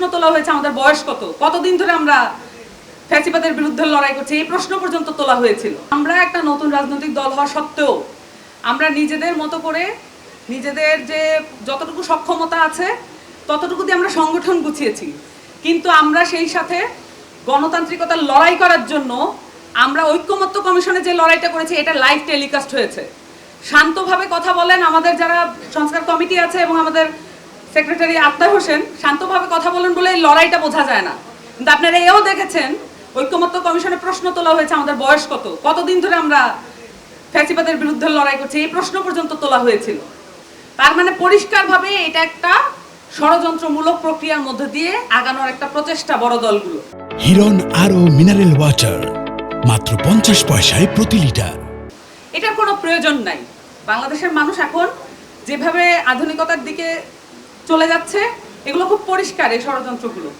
প্রশ্ন তোলা হয়েছে, আমাদের বয়স কত? কতদিন ধরে আমরা ফ্যাসিবাদের বিরুদ্ধে লড়াই করছি? এই প্রশ্ন পর্যন্ত তোলা হয়েছিল। আমরা একটা নতুন রাজনৈতিক দল হওয়া সত্ত্বেও আমরা নিজেদের মতো করে নিজেদের যে যতটুকু সক্ষমতা আছে, ততটুকু দিয়ে আমরা সংগঠন গুছিয়েছি। কিন্তু আমরা সেই সাথে গণতান্ত্রিকতার লড়াই করার জন্য আমরা ঐক্যমত্য কমিশনে যে লড়াইটা করেছি, এটা লাইভ টেলিকাস্ট হয়েছে। শান্তভাবে কথা বলেন আমাদের যারা সংস্কার কমিটি আছে এবং আমাদের সেক্রেটারি আক্তার হোসেন শান্তভাবে কথা বলেন বলে এই লড়াইটা বোঝা যায় না। কিন্তু আপনারা এও দেখেছেন ঐক্যমত্য কমিশনে প্রশ্ন তোলা হয়েছে আমাদের বয়স কত? কতদিন ধরে আমরা ফ্যাসিবাদের বিরুদ্ধে লড়াই করছি? এই প্রশ্ন পর্যন্ত তোলা হয়েছিল। তার মানে পরিষ্কারভাবে এটা একটা ষড়যন্ত্রমূলক প্রক্রিয়ার মধ্যে দিয়ে আগানোর একটা প্রচেষ্টা বড় দলগুলো। হিরন আরও মিনারেল ওয়াটার মাত্র পঞ্চাশ পয়সায় প্রতি লিটার। এটার কোনো প্রয়োজন নাই। বাংলাদেশের মানুষ এখন যেভাবে আধুনিকতার দিকে চলে যাচ্ছে। এগুলো খুব পরিষ্কার এই ষড়যন্ত্রগুলো।